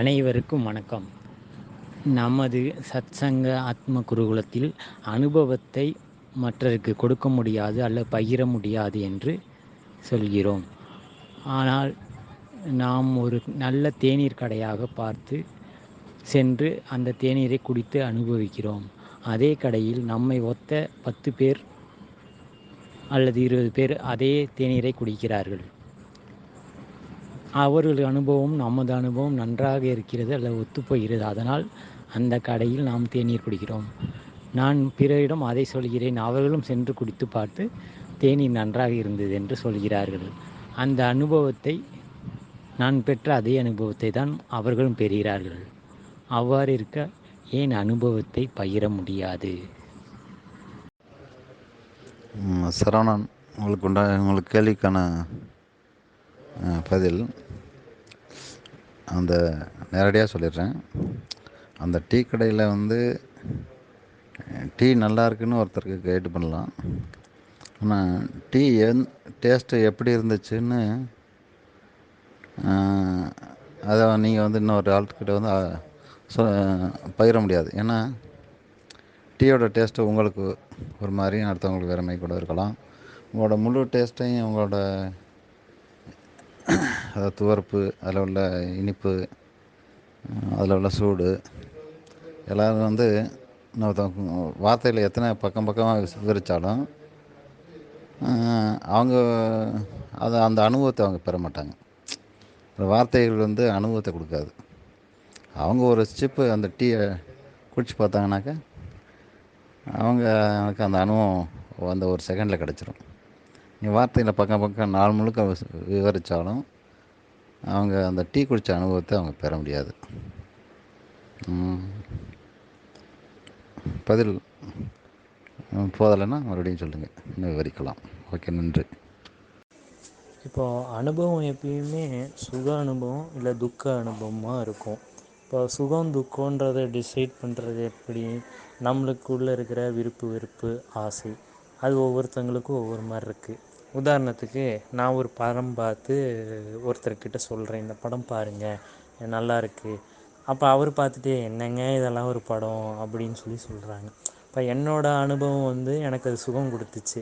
அனைவருக்கும் வணக்கம். நமது சத்சங்க ஆத்ம குருகுலத்தில் அனுபவத்தை மற்றருக்கு கொடுக்க முடியாது அல்ல பகிர முடியாது என்று சொல்கிறோம். ஆனால் நாம் ஒரு நல்ல தேநீர் கடையாக பார்த்து சென்று அந்த தேநீரை குடித்து அனுபவிக்கிறோம். அதே கடையில் நம்மை ஒத்த பத்து பேர் அல்லது இருபது பேர் அதே தேநீரை குடிக்கிறார்கள். அவர்கள் அனுபவம் நமது அனுபவம் நன்றாக இருக்கிறது அல்லது ஒத்துப்போகிறது அதனால் அந்த கடையில் நாம் தேநீர் குடிக்கிறோம். நான் பிறரிடம் அதை சொல்கிறேன். அவர்களும் சென்று குடித்து பார்த்து தேநீர் நன்றாக இருந்தது என்று சொல்கிறார்கள். அந்த அனுபவத்தை நான் பெற்ற அதே அனுபவத்தை தான் அவர்களும் பெறுகிறார்கள். அவ்வாறு இருக்க ஏன் அனுபவத்தை பகிர முடியாது? சரவணன் உங்களுக்கு உண்டா உங்களுக்கு கேள்விக்கான பதில். அந்த நேரடியாக சொல்லிடுறேன். அந்த டீ கடையில் வந்து டீ நல்லா இருக்குன்னு ஒருத்தருக்கு கைடு பண்ணலாம். ஆனால் டீ எந் டேஸ்ட்டு எப்படி இருந்துச்சுன்னு அதை நீங்கள் வந்து இன்னொரு ஆள்கிட்ட வந்து சொ பகிர முடியாது. ஏன்னா டீயோட டேஸ்ட்டு உங்களுக்கு ஒரு மாதிரி அடுத்தவங்களுக்கு வேறு மாதிரி கூட இருக்கலாம். உங்களோட முழு டேஸ்ட்டையும் உங்களோட அதாவது துவர்ப்பு அதில் உள்ள இனிப்பு அதில் உள்ள சூடு. எல்லோரும் வந்து இன்னொருத்தவங்க வார்த்தையில் எத்தனை பக்கம் பக்கமாக விவரித்தாலும் அவங்க அதை அந்த அனுபவத்தை அவங்க பெற மாட்டாங்க. வார்த்தைகள் வந்து அனுபவத்தை கொடுக்காது. அவங்க ஒரு சிப்பு அந்த டீயை குடிச்சு பார்த்தாங்கனாக்கா அவங்க எனக்கு அந்த அனுபவம் அந்த ஒரு செகண்டில் கிடச்சிரும். வார்த்தையில் பக்கம் பக்கம் நாள் முழுக்க விவரித்தாலும் அவங்க அந்த டீ குடித்த அனுபவத்தை அவங்க பெற முடியாது. பதில் போதலைன்னா மறுபடியும் சொல்லுங்கள் இன்னும் விவரிக்கலாம். ஓகே நன்றி. இப்போ அனுபவம் எப்பயுமே சுக அனுபவம் இல்லை துக்க அனுபவமாக இருக்கும். இப்போ சுகம் துக்கன்றதை டிசைட் பண்ணுறது எப்படி? நம்மளுக்குள்ளே இருக்கிற விருப்பு வெறுப்பு ஆசை. அது ஒவ்வொருத்தங்களுக்கும் ஒவ்வொரு மாதிரி இருக்குது உதாரணத்துக்கு நான் ஒரு படம் பார்த்து ஒருத்தர்கிட்ட சொல்கிறேன் இந்த படம் பாருங்கள் நல்லா இருக்குது அப்போ அவர் பார்த்துட்டு என்னங்க இதெல்லாம் ஒரு படம்? அப்படின்னு சொல்லி சொல்கிறாங்க இப்போ என்னோடய அனுபவம் வந்து எனக்கு அது சுகம் கொடுத்துச்சு.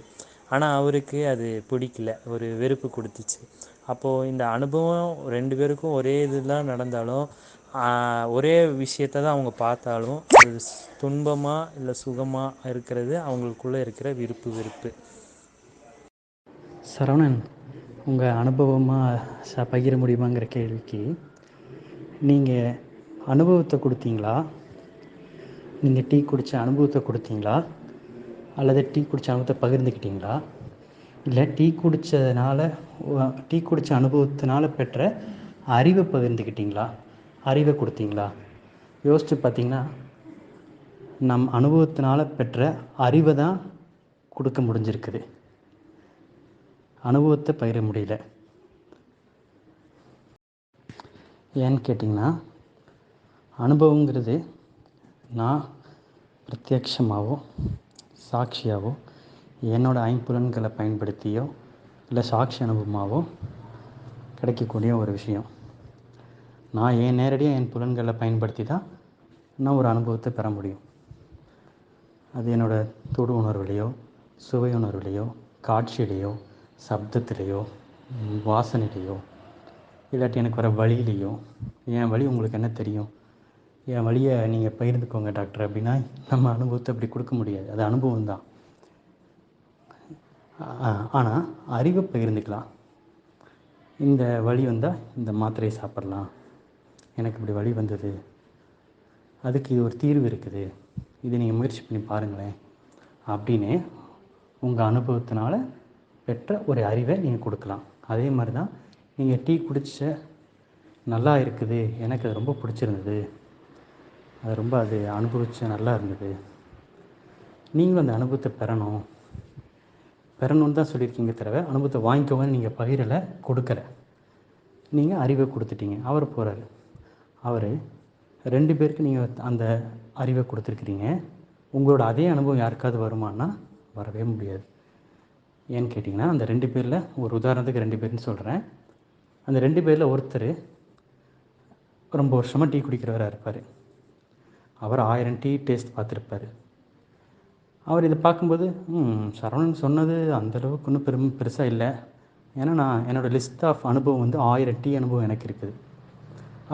ஆனால் அவருக்கு அது பிடிக்கல ஒரு வெறுப்பு கொடுத்துச்சு. அப்போது இந்த அனுபவம் ரெண்டு பேருக்கும் ஒரே இதெல்லாம் நடந்தாலும் ஒரே விஷயத்தை தான் அவங்க பார்த்தாலும் அது ஸ்- இல்லை சுகமாக இருக்கிறது அவங்களுக்குள்ளே இருக்கிற விருப்பு வெறுப்பு. சரவணன் உங்கள் அனுபவமாக ச பகிர முடியுமாங்கிற கேள்விக்கு நீங்கள் அனுபவத்தை கொடுத்தீங்களா? நீங்கள் டீ குடித்த அனுபவத்தை கொடுத்தீங்களா? அல்லது டீ குடித்த அனுபவத்தை பகிர்ந்துக்கிட்டீங்களா? இல்லை டீ குடித்ததுனால டீ குடித்த அனுபவத்தினால பெற்ற அறிவை பகிர்ந்துக்கிட்டீங்களா? அறிவை கொடுத்தீங்களா? யோசித்து பார்த்தீங்கன்னா நம் அனுபவத்தினால பெற்ற அறிவை தான் கொடுக்க முடிஞ்சிருக்குது. அனுபவத்தை பகிர முடியல. ஏன்னு கேட்டிங்கன்னா அனுபவங்கிறது நான் பிரத்யக்ஷமாகவோ சாட்சியாகவோ என்னோடய ஐம்புலன்களை பயன்படுத்தியோ இல்லை சாட்சி அனுபவமாகவோ கிடைக்கக்கூடிய ஒரு விஷயம். நான் ஏன் நேரடியாக என் புலன்களை பயன்படுத்தி தான் நான் ஒரு அனுபவத்தை பெற முடியும். அது என்னோடய தொடு உணர்வுலேயோ சுவை உணர்வுலேயோ காட்சியிலையோ சப்தத்திலேயோ வாசனையிலையோ இல்லாட்டி எனக்கு வர வழியிலையோ என் வழி உங்களுக்கு என்ன தெரியும்? என் வழியை நீங்கள் பகிர்ந்துக்கோங்க டாக்டர். அப்படின்னா நம்ம அனுபவத்தை அப்படி கொடுக்க முடியாது. அது அனுபவம் தான். ஆனால் அறிவை பகிர்ந்துக்கலாம். இந்த வழி வந்தால் இந்த மாத்திரையை சாப்பிட்லாம். எனக்கு இப்படி வழி வந்தது. அதுக்கு இது ஒரு தீர்வு இருக்குது. இதை நீங்கள் முயற்சி பண்ணி பாருங்களேன். அப்படின்னு உங்கள் அனுபவத்தினால பெற்ற ஒரு அறிவை நீங்கள் கொடுக்கலாம். அதே மாதிரி தான் நீங்கள் டீ குடிச்ச நல்லா இருக்குது எனக்கு அது ரொம்ப பிடிச்சிருந்தது. அது ரொம்ப அது அனுபவிச்ச நல்லா இருந்தது. நீங்களும் அந்த அனுபவத்தை பெறணும். பெறணும்னு தான் சொல்லியிருக்கீங்க தவிர அனுபவத்தை வாங்கிக்கோங்கன்னு நீங்கள் பகிரலை கொடுக்கல. நீங்கள் அறிவை கொடுத்துட்டீங்க. அவர் போகிறாரு அவர் ரெண்டு பேருக்கு நீங்கள் அந்த அறிவை கொடுத்துருக்குறீங்க. உங்களோட அதே அனுபவம் யாருக்காவது வருமானா வரவே முடியாது. ஏன்னு கேட்டிங்கன்னா அந்த ரெண்டு பேரில் ஒரு உதாரணத்துக்கு ரெண்டு பேர்னு சொல்கிறேன் அந்த ரெண்டு பேரில் ஒருத்தர் ரொம்ப வருஷமாக டீ குடிக்கிறவராக இருப்பார். அவர் ஆயிரம் டீ டேஸ்ட் பார்த்துருப்பார். அவர் இதை பார்க்கும்போது ம் சரவணன் சொன்னது அந்தளவுக்கு ஒன்றும் பெரும் பெருசாக இல்லை. ஏன்னா நான் என்னோடய லிஸ்ட் ஆஃப் அனுபவம் வந்து ஆயிரம் டீ அனுபவம் எனக்கு இருக்குது.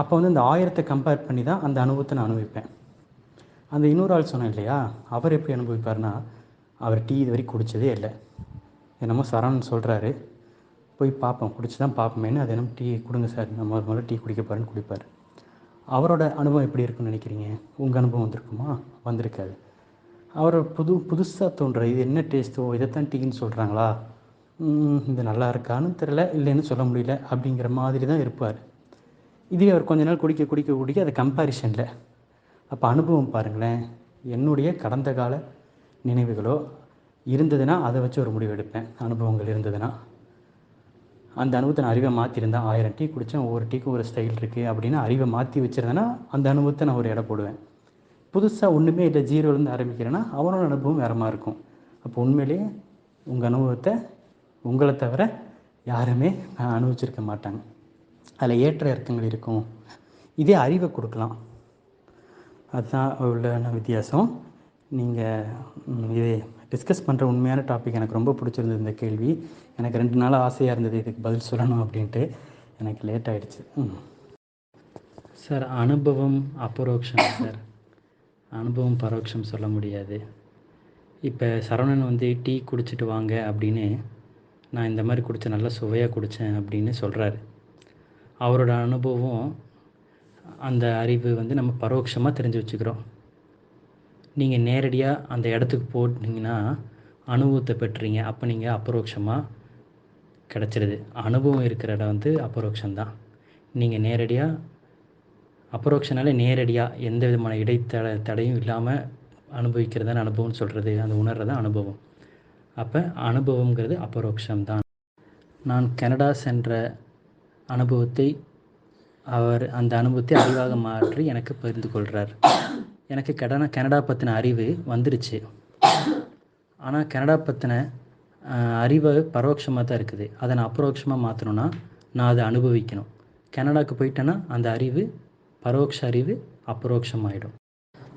அப்போ வந்து இந்த ஆயிரத்தை கம்பேர் பண்ணி தான் அந்த அனுபவத்தை நான் அனுபவிப்பேன். அந்த இன்னொரு ஆள் சொன்னேன் இல்லையா அவர் எப்படி அனுபவிப்பார்னா அவர் டீ இது வரைக்கும் குடித்ததே இல்லை. என்னமோ சரவணன் சொல்கிறாரு போய் பார்ப்போம். குடிச்சு தான் பார்ப்போமேன்னு அது என்னமோ டீ கொடுங்க சார். நம்ம முதல்ல முதல்ல டீ குடிக்க போகிறேன்னு குடிப்பார். அவரோட அனுபவம் எப்படி இருக்குன்னு நினைக்கிறீங்க? உங்கள் அனுபவம் வந்திருக்குமா? வந்திருக்காது. அவர் புது புதுசாக தோன்ற இது என்ன டேஸ்ட்டோ இதைத்தான் டீன்னு சொல்கிறாங்களா இது நல்லா இருக்கான்னு தெரில இல்லைன்னு சொல்ல முடியல அப்படிங்கிற மாதிரி தான் இருப்பார். இதுவே அவர் கொஞ்ச நாள் குடிக்க குடிக்க குடிக்க அது கம்பேரிஷனில் அப்போ அனுபவம் பாருங்களேன். என்னுடைய கடந்த கால நினைவுகளோ இருந்ததுன்னா அதை வச்சு ஒரு முடிவு எடுப்பேன். அனுபவங்கள் இருந்ததுன்னா. அந்த அனுபவத்தை நான் அறிவை மாற்றிருந்தேன் ஆயிரம் டீ குடித்தேன் ஒவ்வொரு டீக்கும் ஒரு ஸ்டைல் இருக்குது அப்படின்னு அறிவை மாற்றி வச்சுருந்தேன்னா அந்த அனுபவத்தை நான் ஒரு இடம் போடுவேன். புதுசாக ஒன்றுமே இல்லை ஜீரோலேருந்து ஆரம்பிக்கிறேன்னா அவனோட அனுபவம் வேறமாக இருக்கும். அப்போ உண்மையிலேயே உங்கள் அனுபவத்தை உங்களை தவிர யாருமே அனுபவிச்சிருக்க மாட்டாங்க. அதில் ஏற்ற இறக்கங்கள் இருக்கும். இதே அறிவை கொடுக்கலாம். அதுதான் உள்ள வித்தியாசம். நீங்கள் இதை டிஸ்கஸ் பண்ணுற உண்மையான டாபிக் எனக்கு ரொம்ப பிடிச்சிருந்தது இந்த கேள்வி. எனக்கு ரெண்டு நாள் ஆசையாக இருந்தது இதுக்கு பதில் சொல்லணும் அப்படின்ட்டு. எனக்கு லேட் ஆகிடுச்சு சார் அனுபவம் அபரோக்ஷம் சார் அனுபவம் பரோட்சம் சொல்ல முடியாது. இப்போ சரவணன் வந்து டீ குடிச்சிட்டு வாங்க அப்படின்னு நான் இந்த மாதிரி குடித்தேன் நல்லா சுவையாக குடித்தேன் அப்படின்னு சொல்கிறாரு அவரோட அனுபவம் அந்த அறிவு வந்து நம்ம பரோட்சமாக தெரிஞ்சு வச்சுக்கிறோம். நீங்கள் நேரடியாக அந்த இடத்துக்கு போட்டிங்கன்னா அனுபவத்தை பெற்றுறீங்க அப்போ நீங்கள் அபரோக்ஷமாக கிடச்சிருது. அனுபவம் இருக்கிற இடம் வந்து அபரோக்ஷம்தான். நீங்கள் நேரடியாக அபரோக்ஷனால நேரடியாக எந்த விதமான இடைத்தட தடையும் இல்லாமல் அனுபவிக்கிறது தான் அனுபவம்னு சொல்கிறது அந்த உணர்கிறது தான் அனுபவம். அப்போ அனுபவங்கிறது அபரோக்ஷம்தான். நான் கனடா சென்ற அனுபவத்தை அவர் அந்த அனுபவத்தை அறிவாக மாற்றி எனக்கு பகிர்ந்து கொள்கிறார் எனக்கு கடன கனடா பற்றின அறிவு வந்துருச்சு. ஆனால் கனடா பற்றின அறிவு பரோட்சமாக தான் இருக்குது. அதை நான் அப்ரோக்ஷமாக மாற்றணும்னா நான் அதை அனுபவிக்கணும். கனடாவுக்கு போயிட்டேன்னா அந்த அறிவு பரோட்ச அறிவு அப்ரோக்ஷமாயிடும்.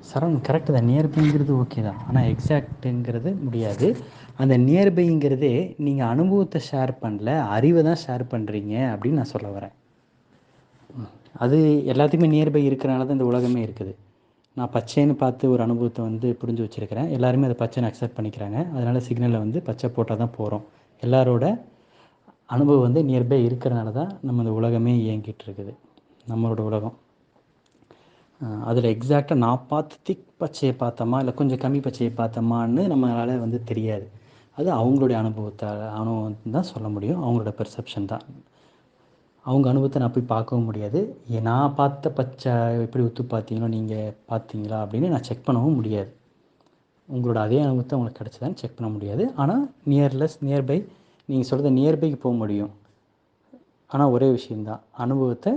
சரவணன் கரெக்டு தான். நியர்பைங்கிறது ஓகே தான். ஆனால் எக்ஸாக்ட்டுங்கிறது முடியாது. அந்த நியர்பைங்கிறதே நீங்கள் அனுபவத்தை ஷேர் பண்ணல அறிவை தான் ஷேர் பண்ணுறீங்க அப்படின்னு நான் சொல்ல வரேன். அது எல்லாத்துக்குமே நியர்பை இருக்கிறனால தான் இந்த உலகமே இருக்குது. நான் பச்சைன்னு பார்த்து ஒரு அனுபவத்தை வந்து புரிஞ்சு வச்சுருக்கிறேன். எல்லாருமே அதை பச்சைன்னு அக்செப்ட் பண்ணிக்கிறாங்க. அதனால் சிக்னலில் வந்து பச்சை போட்டால் தான் போகிறோம் எல்லாரோட அனுபவம் வந்து நியர்பை இருக்கிறனால தான் நம்ம இந்த உலகமே இயங்கிட்டு இருக்குது. நம்மளோட உலகம். அதில் எக்ஸாக்டாக நான் பார்த்து திக் பச்சையை பார்த்தோமா? இல்லை கொஞ்சம் கம்மி பச்சையை பார்த்தோமான்னு நம்மளால் வந்து தெரியாது. அது அவங்களுடைய அனுபவத்தை அனுபவம் தான் சொல்ல முடியும். அவங்களோட பெர்செப்ஷன் தான். அவங்க அனுபவத்தை நான் போய் பார்க்கவும் முடியாது. நான் பார்த்த பச்சை எப்படி ஒத்து பார்த்தீங்களோ நீங்கள் பார்த்தீங்களா அப்படின்னு நான் செக் பண்ணவும் முடியாது. உங்களோட அதே அனுபவத்தை உங்களுக்கு கிடச்சதான்னு செக் பண்ண முடியாது. ஆனால் நியர்லெஸ் நியர்பை நீங்கள் சொல்கிறத நியர்பைக்கு போக முடியும். ஆனால் ஒரே விஷயந்தான் அனுபவத்தை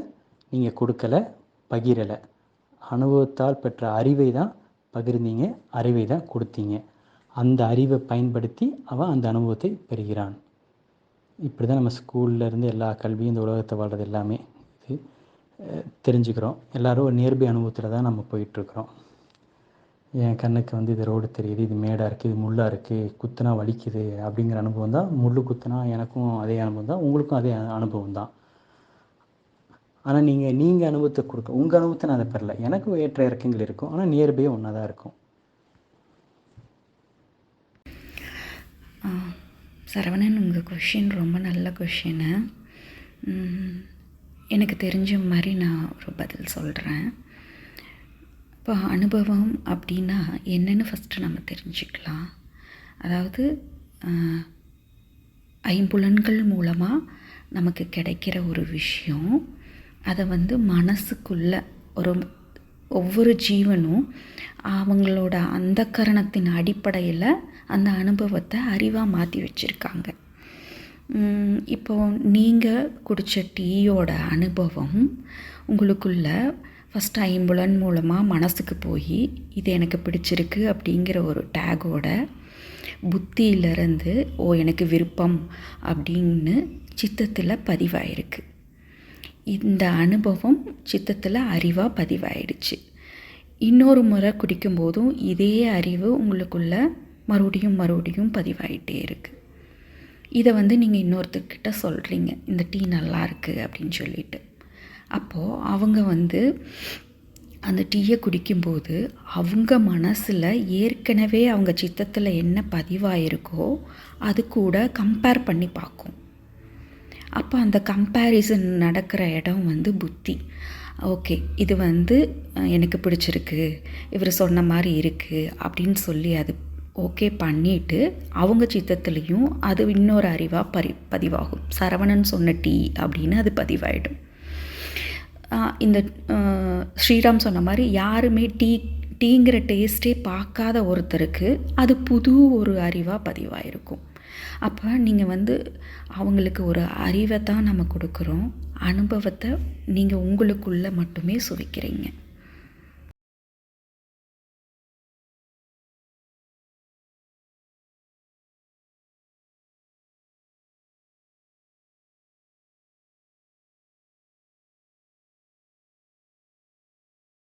நீங்கள் கொடுக்கலை பகிரலை. அனுபவத்தால் பெற்ற அறிவை தான் பகிர்ந்தீங்க அறிவை தான் கொடுத்தீங்க. அந்த அறிவை பயன்படுத்தி அவன் அந்த அனுபவத்தை பெறுகிறான். இப்படி தான் நம்ம ஸ்கூல்லேருந்து எல்லா கல்வியும் இந்த உலகத்தை வாழ்றது எல்லாமே இது தெரிஞ்சுக்கிறோம். எல்லாரும் ஒரு நேர்மை அனுபவத்தில் தான் நம்ம போயிட்டுருக்குறோம். என் கண்ணுக்கு வந்து இது ரோடு தெரியுது இது மேடாக இருக்குது இது முள்ளாக இருக்குது குத்துனா வலிக்குது அப்படிங்கிற அனுபவம் தான். முள் குத்துனா எனக்கும் அதே அனுபவம் தான் உங்களுக்கும் அதே அனுபவம் தான். ஆனால் நீங்கள் நீங்கள் அனுபவத்தை கொடுக்க உங்கள் அனுபவத்தை நான் அதை பெறல. எனக்கும் ஏற்ற இறக்கங்கள் இருக்கும் ஆனால் நியர்பை ஒன்றா தான் இருக்கும். சரவணன் உங்கள் கொஷின் ரொம்ப நல்ல கொஷினு எனக்கு தெரிஞ்ச மாதிரி நான் ஒரு பதில் சொல்கிறேன் இப்போ அனுபவம் அப்படின்னா என்னன்னு ஃபஸ்ட்டு நம்ம தெரிஞ்சுக்கலாம். அதாவது ஐம்புலன்கள் மூலமாக நமக்கு கிடைக்கிற ஒரு விஷயம் அதை வந்து மனசுக்குள்ள ஒரு ஒவ்வொரு ஜீவனும் அவங்களோட அந்த கரணத்தின் அடிப்படையில் அந்த அனுபவத்தை அறிவாக மாற்றி வச்சுருக்காங்க. இப்போ நீங்கள் குடித்த டீயோட அனுபவம் உங்களுக்குள்ள ஃபஸ்ட் ஐம்புலன் மூலமாக மனசுக்கு போய் இது எனக்கு பிடிச்சிருக்கு அப்படிங்கிற ஒரு டேகோட புத்தியிலிருந்து ஓ எனக்கு விருப்பம் அப்படின்னு சித்தத்தில் பதிவாயிருக்கு. இந்த அனுபவம் சித்தத்தில் அறிவாக பதிவாயிடுச்சு. இன்னொரு முறை குடிக்கும்போதும் இதே அறிவு உங்களுக்குள்ள மறுபடியும் மறுபடியும் பதிவாயிட்டே இருக்குது இதை வந்து நீங்கள் இன்னொருத்தர்கிட்ட சொல்கிறீங்க இந்த டீ நல்லா இருக்குது அப்படின்னு சொல்லிட்டு. அப்போது அவங்க வந்து அந்த டீயை குடிக்கும்போது அவங்க மனசில் ஏற்கனவே அவங்க சித்தத்தில் என்ன பதிவாயிருக்கோ அது கூட கம்பேர் பண்ணி பார்க்கும். அப்போ அந்த கம்பேரிசன் நடக்கிற இடம் வந்து புத்தி. ஓகே இது வந்து எனக்கு பிடிச்சிருக்கு. இவர் சொன்ன மாதிரி இருக்குது அப்படின்னு சொல்லி அது ஓகே பண்ணிட்டு அவங்க சித்தத்துலேயும் அது இன்னொரு அறிவாக பரி பதிவாகும். சரவணன் சொன்ன டீ அப்படின்னு அது பதிவாயிடும். இந்த ஸ்ரீராம் சொன்ன மாதிரி யாருமே டீ டீங்கிற டேஸ்ட்டே பார்க்காத ஒருத்தருக்கு அது புது ஒரு அறிவாக பதிவாயிருக்கும். அப்போ நீங்கள் வந்து அவங்களுக்கு ஒரு அறிவை தான் நம்ம கொடுக்குறோம். அனுபவத்தை நீங்கள் உங்களுக்குள்ளே மட்டுமே சுவைக்கிறீங்க.